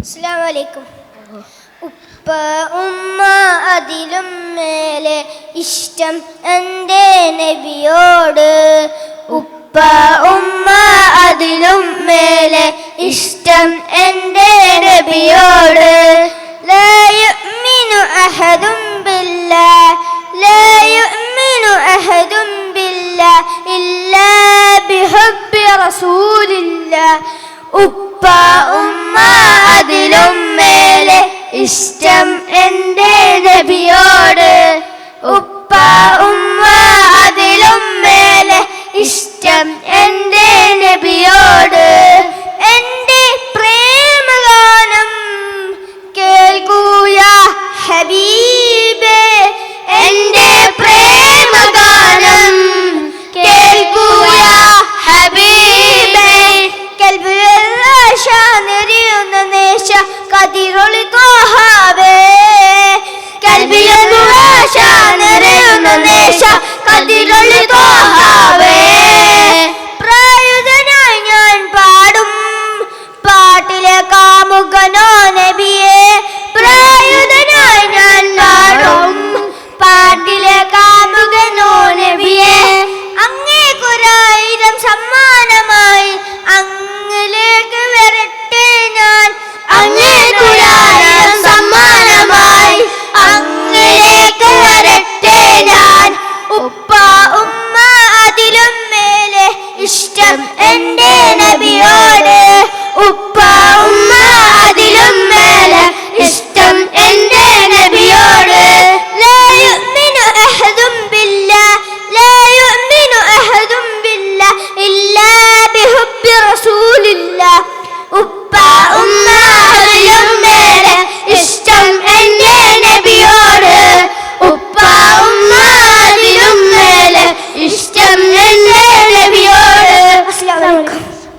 السلام عليكم. أبا أمة أدل ميل إشتم أندى نبيود أبا أمة أدل ميل إشتم أندى نبيود لا يؤمن أحد بالله لا يؤمن أحد بالله إلا بحب رسول الله. أبا أمة ഇഷ്ടം എന്റെ നബിയോട് ഉപ്പ കാമുകനോ رسول الله.